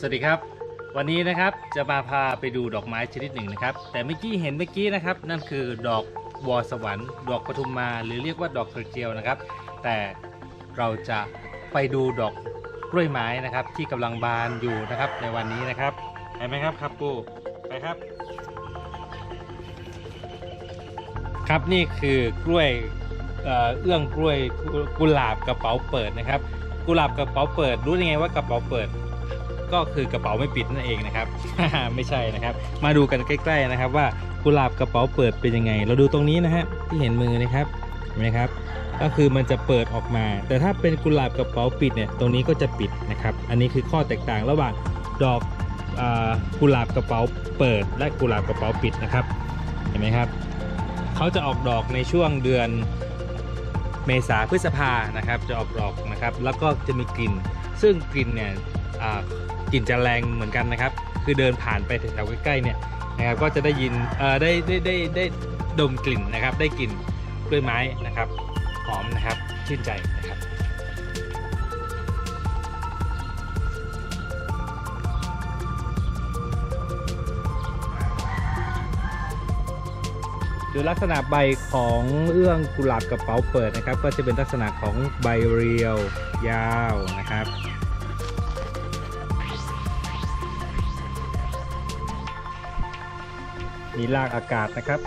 สวัสดีครับ วันนี้นะครับจะมาพาไปดูดอกไม้ชนิดหนึ่งนะครับ แต่เมื่อกี้เห็นเมื่อกี้นะครับ นั่นคือดอกวอสวรรค์ ดอกปทุมมา หรือเรียกว่าดอกกระเจียวนะครับ แต่เราจะไปดูดอกกล้วยไม้นะครับ ที่กำลังบานอยู่นะครับ ในวันนี้นะครับเห็นไหมครับครับปูไปครับ ครับนี่คือกล้วยเอื้องกล้วยกุหลาบกระเป๋าเปิดนะครับ กุหลาบกระเป๋าเปิด รู้ได้ไงว่ากระเป๋าเปิด ก็คือกระเป๋าไม่ปิดนั่นเองนะครับ ไม่ใช่นะครับ มาดูกันใกล้ ๆนะครับ ว่ากุหลาบกระเป๋าเปิดเป็นยังไง เราดูตรงนี้นะฮะที่เห็นมือนะครับเห็นไหมครับก็คือมันจะเปิดออกมา แต่ถ้าเป็นกุหลาบกระเป๋าปิดเนี่ยตรงนี้ก็จะปิดนะครับ อันนี้คือข้อแตกต่างระหว่างดอกกุหลาบกระเป๋าเปิด และกุหลาบกระเป๋าปิดนะครับ เห็นไหมครับเขาจะออกดอกในช่วงเดือนเมษาพฤษภานะครับจะออกดอกนะครับ แล้วก็จะมีกลิ่น ซึ่งกลิ่นเนี่ย กลิ่นจะแรงเหมือนกันนะครับ คือเดินผ่านไปแถวใกล้ๆเนี่ยนะครับก็จะได้ยินเอ่อได้ได้ได้ได้ดมกลิ่นนะครับ ได้กลิ่นกล้วยไม้นะครับหอมนะครับชื่นใจนะครับดูลักษณะใบของเอื้องกุหลาบกระเป๋าเปิดนะครับ ก็จะเป็นลักษณะของใบเรียวยาวนะครับ มีลากอากาศนะครับ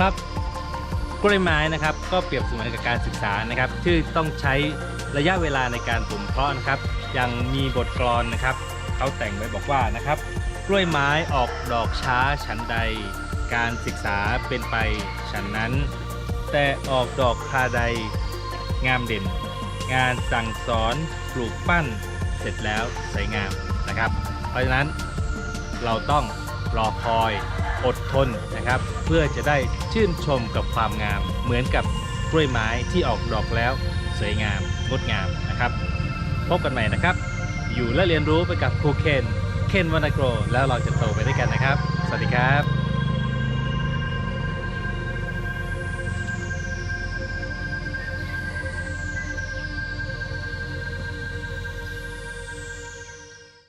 ครับกล้วยไม้นะครับก็เปรียบเสมือนกับการศึกษานะครับที่ต้องใช้ระยะเวลาในการบ่มเพาะนะครับยังมีบทกลอนนะครับเขาแต่งไว้บอกว่านะครับ กล้วยไม้ออกดอกช้าฉันใด การศึกษาเป็นไปฉันนั้น แต่ออกดอกคาใดงามเด่น งานสั่งสอนปลูกปั้นเสร็จแล้วสวยงามนะครับ เพราะฉะนั้นเราต้อง รอคอย อดทนนะครับ เพื่อจะได้ชื่นชมกับความงาม เหมือนกับกล้วยไม้ที่ออกดอกแล้ว สวยงาม งดงามนะครับ พบกันใหม่นะครับ อยู่และเรียนรู้ไปกับครูเคน เคนวานาโกรแล้วเราจะโตไปด้วยกันนะครับ สวัสดีครับ